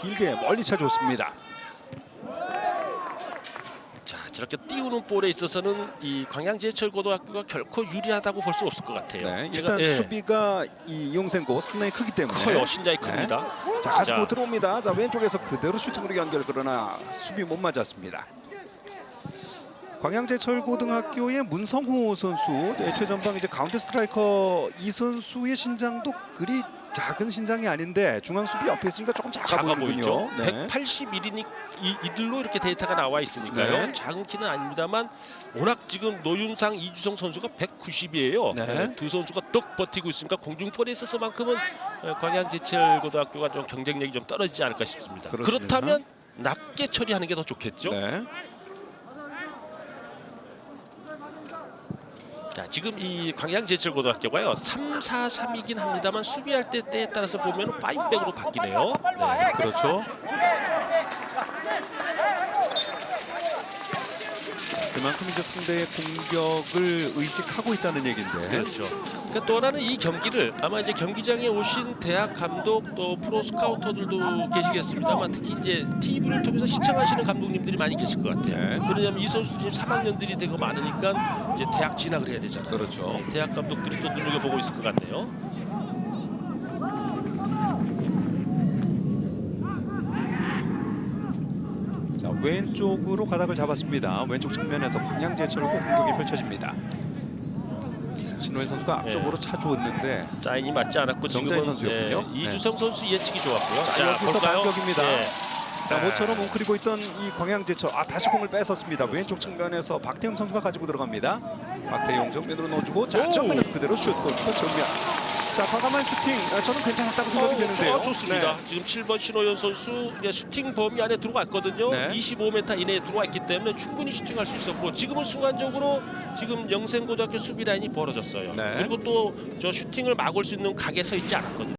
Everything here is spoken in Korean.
길게 멀리 차줬습니다. 자 저렇게 띄우는 볼에 있어서는 이 광양제철 고등학교가 결코 유리하다고 볼 수 없을 것 같아요. 네, 제가 일단 예, 수비가 이 이용생고 상당히 크기 때문에 커요. 신장이 네. 큽니다. 자 가지고 자. 들어옵니다. 자 왼쪽에서 그대로 슈팅으로 연결 그러나 수비 못 맞았습니다. 광양제철 고등학교의 문성호 선수 애초에 전방 이제 가운데 스트라이커 이 선수의 신장도 그리 작은 신장이 아닌데 중앙 수비 옆에 있으니까 조금 작아, 작아. 보이죠. 181이니 이, 이들로 이렇게 데이터가 나와 있으니까요. 네. 작은 키는 아닙니다만 워낙 지금 노윤상 이주성 선수가 190이에요. 네. 두 선수가 떡 버티고 있으니까 공중볼에 있어서만큼은 어, 광양제철고등학교가 좀 경쟁력이 좀 떨어지지 않을까 싶습니다. 그렇습니다. 그렇다면 낮게 처리하는 게 더 좋겠죠. 네. 자 지금 이 광양제철고등학교가요 3-4-3이긴 합니다만 수비할 때 때에 따라서 보면 5백으로 바뀌네요. 네. 그렇죠. 그만큼 이제 상대의 공격을 의식하고 있다는 얘기인데. 그렇죠. 그러니까 또 하나는 이 경기를 아마 이제 경기장에 오신 대학 감독 또 프로 스카우터들도 계시겠습니다만 특히 이제 TV를 통해서 시청하시는 감독님들이 많이 계실 것 같아요. 네. 왜냐하면 이 선수들이 3학년들이 되고 많으니까 이제 대학 진학을 해야 되잖아요. 그렇죠. 대학 감독들이 또 눈여겨 보고 있을 것 같네요. 왼쪽으로 가닥을 잡았습니다. 왼쪽 측면에서 광양제철고 공격이 펼쳐집니다. 신호일 선수가 앞쪽으로 차주었는데 사인이 맞지 않았고 지금은 선수였군요. 예, 이주성 선수 예측이 좋았고요. 자, 여기서 반격입니다. 네. 자 모처럼 웅크리고 있던 이 광양제철 아 다시 공을 뺏었습니다. 왼쪽 측면에서 박태용 선수가 가지고 들어갑니다. 박태용 정면으로 넣어주고 자 오! 정면에서 그대로 슛 골키퍼 정면. 자 과감한 슈팅 아, 저는 괜찮았다고 생각이 어, 되는데요. 좋- 좋습니다. 네. 지금 7번 신호연 선수 이제 슈팅 범위 안에 들어갔거든요. 네. 25m 이내에 들어와 있기 때문에 충분히 슈팅할 수 있었고 지금은 순간적으로 지금 영생고등학교 수비 라인이 벌어졌어요. 네. 그리고 또 저 슈팅을 막을 수 있는 각에 서 있지 않았거든요.